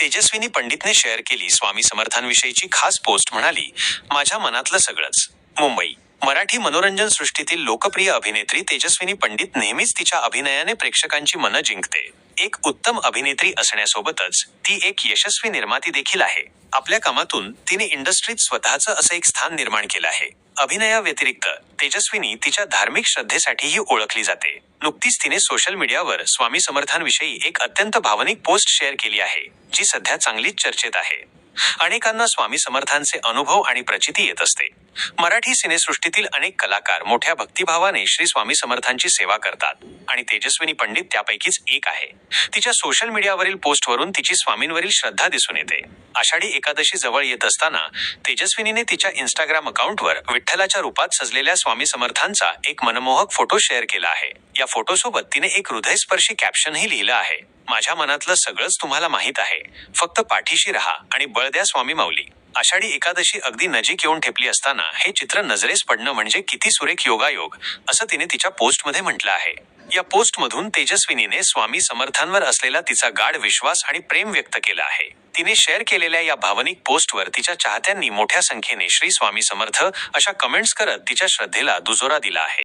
Tejaswini पंडितने share केली स्वामी समर्थांविषयीची खास post म्हणाली माझ्या मनातलं सगळंच. मुंबई. मराठी मनोरंजन सृष्टीतील लोकप्रिय अभिनेत्री तेजस्विनी पंडित नेहमीच तिच्या अभिनयाने प्रेक्षकांची मनं जिंकते. एक उत्तम अभिनेत्री असण्यासोबतच ती एक यशस्वी निर्माती देखील आहे. आपल्या कामातून तिने इंडस्ट्रीत स्वतःचं असं एक स्थान निर्माण केलं आहे. अभिनयाव्यतिरिक्त तेजस्विनी तिच्या धार्मिक श्रद्धेसाठीही ओळखली जाते. नुकतीच तिने सोशल मीडियावर स्वामी समर्थांविषयी एक अत्यंत भावनिक पोस्ट शेअर केली आहे जी सध्या चांगलीच चर्चेत आहे. अनेकांना स्वामी समर्थांचे अनुभव आणि प्रचिती येत असते. मराठी सिनेसृष्टीतील अनेक कलाकार मोठ्या भक्तिभावाने श्री स्वामी समर्थांची सेवा करतात आणि तेजस्विनी पंडित त्यापैकीच एक आहे. तिच्या सोशल मीडियावरील पोस्टवरून तिची स्वामींवरील श्रद्धा दिसून येते. आषाढी एकादशी जवळ येत असताना तेजस्विनीने तिच्या इंस्टाग्राम अकाउंटवर विठ्ठलाच्या रूपात सजलेल्या स्वामी समर्थांचा एक मनमोहक फोटो शेअर केला आहे. या फोटोसोबत तिने एक हृदयस्पर्शी कॅप्शनही लिहिलं आहे. माझ्या मनातलं सगळंच तुम्हाला माहीत आहे. फक्त पाठीशी राहा आणि बळ द्या स्वामी माऊली. आषाढी एकादशी अगदी नजीक येऊन ठेपली असताना हे चित्र नजरेस पडणं म्हणजे किती सुरेख योगायोग असं तिने तिच्या पोस्टमध्ये म्हटलं आहे. या पोस्टमधून तेजस्विनीने स्वामी समर्थांवर असलेला तिचा गाढ विश्वास आणि प्रेम व्यक्त केला आहे. तिने शेअर केलेल्या या भावनिक पोस्टवर तिच्या चाहत्यांनी मोठ्या संख्येने श्री स्वामी समर्थ अशा कमेंट्स करत तिच्या श्रद्धेला दुजोरा दिला आहे.